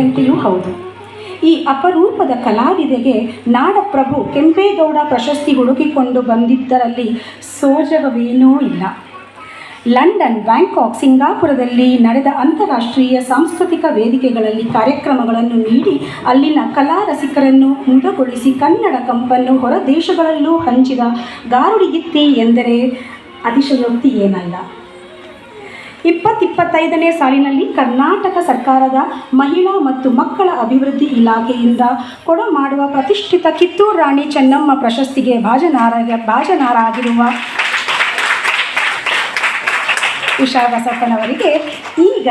ಗಂಟೆಯೂ ಹೌದು. ಈ ಅಪರೂಪದ ಕಲಾವಿದೆಗೆ ನಾಡಪ್ರಭು ಕೆಂಪೇಗೌಡ ಪ್ರಶಸ್ತಿ ಹುಡುಕಿಕೊಂಡು ಬಂದಿದ್ದರಲ್ಲಿ ಸೋಜಗವೇನೂ ಇಲ್ಲ. ಲಂಡನ್, ಬ್ಯಾಂಕಾಕ್, ಸಿಂಗಾಪುರದಲ್ಲಿ ನಡೆದ ಅಂತಾರಾಷ್ಟ್ರೀಯ ಸಾಂಸ್ಕೃತಿಕ ವೇದಿಕೆಗಳಲ್ಲಿ ಕಾರ್ಯಕ್ರಮಗಳನ್ನು ನೀಡಿ ಅಲ್ಲಿನ ಕಲಾ ರಸಿಕರನ್ನು ಮುದಗೊಳಿಸಿ ಕನ್ನಡ ಕಂಪನ್ನು ಹೊರ ದೇಶಗಳಲ್ಲೂ ಹಂಚಿದ ಗಾರುಡಿಗಿತ್ತಿ ಎಂದರೆ ಅತಿಶಯೋಕ್ತಿ ಏನಲ್ಲ. ಇಪ್ಪತ್ತಿಪ್ಪತ್ತೈದನೇ ಸಾಲಿನಲ್ಲಿ ಕರ್ನಾಟಕ ಸರ್ಕಾರದ ಮಹಿಳಾ ಮತ್ತು ಮಕ್ಕಳ ಅಭಿವೃದ್ಧಿ ಇಲಾಖೆಯಿಂದ ಕೊಡಮಾಡುವ ಪ್ರತಿಷ್ಠಿತ ಕಿತ್ತೂರು ರಾಣಿ ಚೆನ್ನಮ್ಮ ಪ್ರಶಸ್ತಿಗೆ ಭಾಜನಾರ ಭಾಜನರಾಗಿರುವ ಉಷಾ ಬಸಪ್ಪನವರಿಗೆ ಈಗ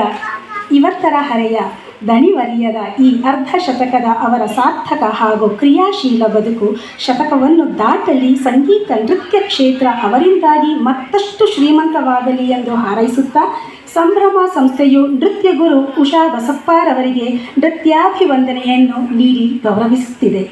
ಇವತ್ತರ ಹರೆಯ ದಣಿವರಿಯದ ಈ ಅರ್ಧ ಶತಕದ ಅವರ ಸಾರ್ಥಕ ಹಾಗೂ ಕ್ರಿಯಾಶೀಲ ಬದುಕು ಶತಕವನ್ನು ದಾಟಲಿ ಸಂಗೀತ ನೃತ್ಯ ಕ್ಷೇತ್ರ ಅವರಿಂದಾಗಿ ಮತ್ತಷ್ಟು ಶ್ರೀಮಂತವಾಗಲಿ ಎಂದು ಹಾರೈಸುತ್ತಾ, ಸಂಭ್ರಮ ಸಂಸ್ಥೆಯು ನೃತ್ಯ ಗುರು ಉಷಾ ಬಸಪ್ಪಾರವರಿಗೆ ನೃತ್ಯಾಭಿವಂದನೆಯನ್ನು ನೀಡಿ ಗೌರವಿಸುತ್ತಿದೆ.